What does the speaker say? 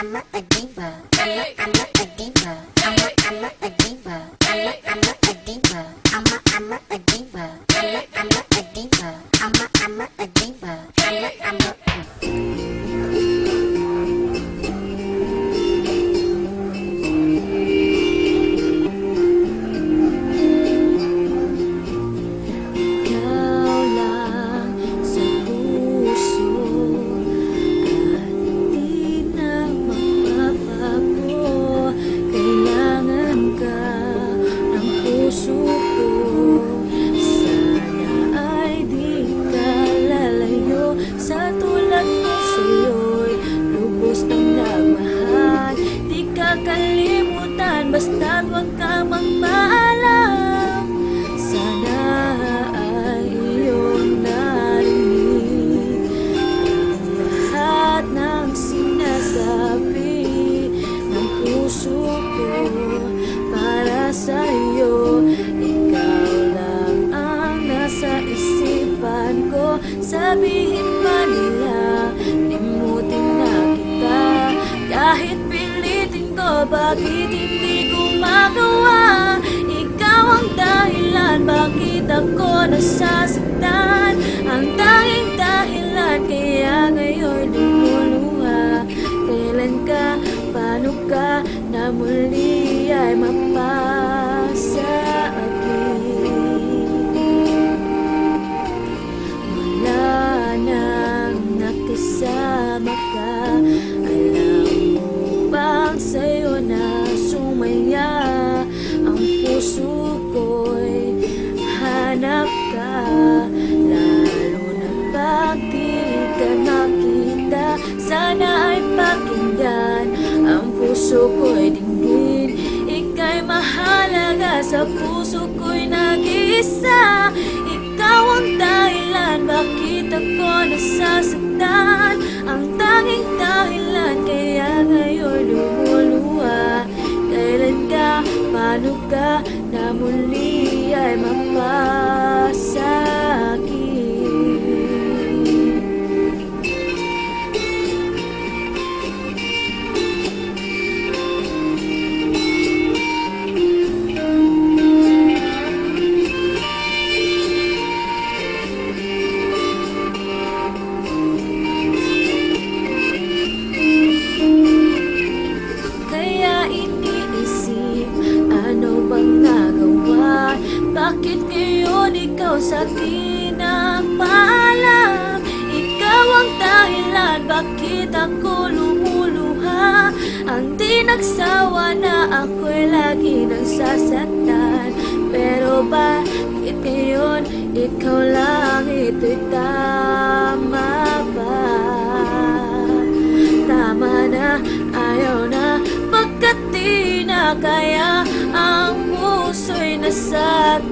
I'm a, diva. I'm a, I'm a, diva. I'm a, I'm a, diva. I'm a, I'm a, a basta't huwag ka magpaalam sana ay iyong narinig. Ang lahat ng sinasabi ng puso ko Para sa iyo, ikaw lang ang nasa isipan ko. Sabihin pa nila, limutin na kita? Kahit pilitin ko, bakit hindi ang dahilan, bakit ako nasasaktan. Ang tanging dahilan, kaya ngayon lumuluha Kailan ka, paano ka, na muli ay mapasa Wala nang nakasama ka. Alam puso hanap ka Lalo na pag di ka nakita Sana ay pakinggan Ang puso ko'y dinggin Ika'y mahalaga sa puso ko'y nag-iisa. Ikaw ang dahilan bakit ako nasasaktan. Ang tanging dahilan kaya ngayon ka, paano ka, na muli ay mapasa ngayon ikaw sa akin nagpaalam? Ikaw ang dahilan, bakit ako lumuluha? Ang di nagsawa na ako'y lagi nang sasaktan Pero bakit ngayon ikaw lang ito'y tama ba? Tama na, ayaw na Pagkat di na kaya Ang puso'y nasa